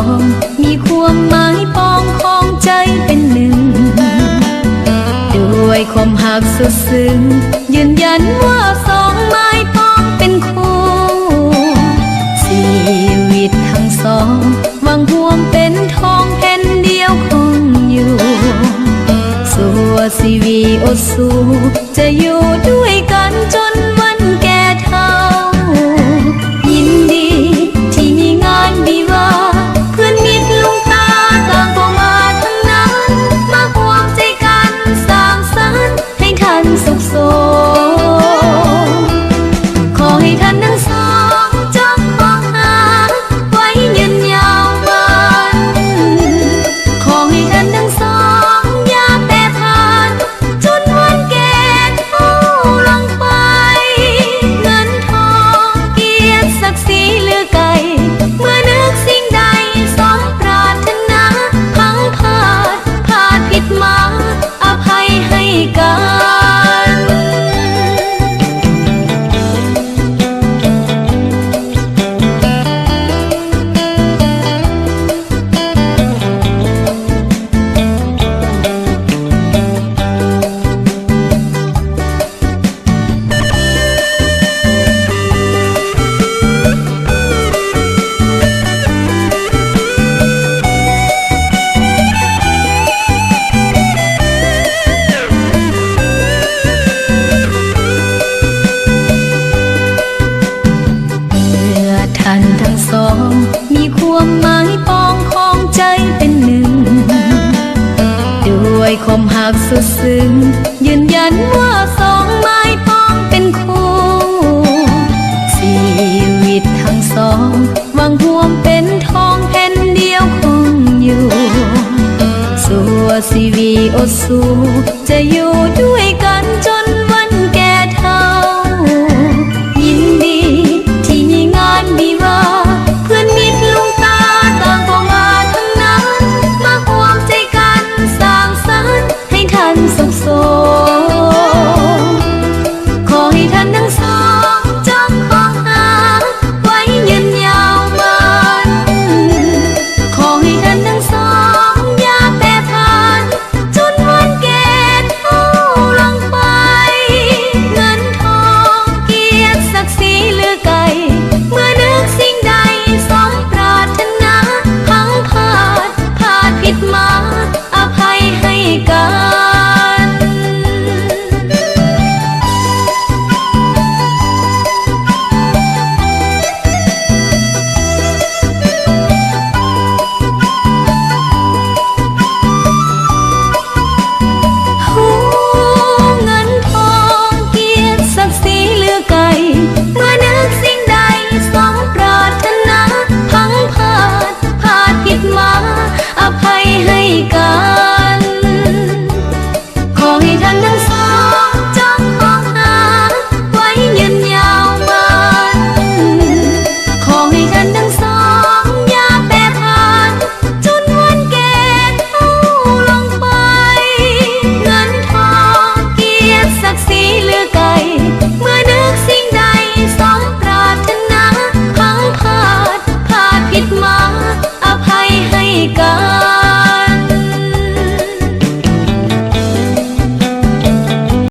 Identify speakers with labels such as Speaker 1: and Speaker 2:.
Speaker 1: องมีความหมายปองของใจเป็นหนึ่ง ด้วยความหักสุดซึ้งยืนยันว่าสองไม้ปองเป็นคู่ชีวิตทั้งสองวังห่วงเป็นทองแผ่นเดียวคงอยู่ สัวซีวีโอสูจะอยู่ด้วย soul. คมหักสุดซึ้งยืนยันว่าสองไม้ป้องเป็นคู่ชีวิตทั้งสองวังห่วมเป็นทองแผ่นเดียวคงอยู่สัวสีวีอสูจะอยู่ด้วยกัน 있을까?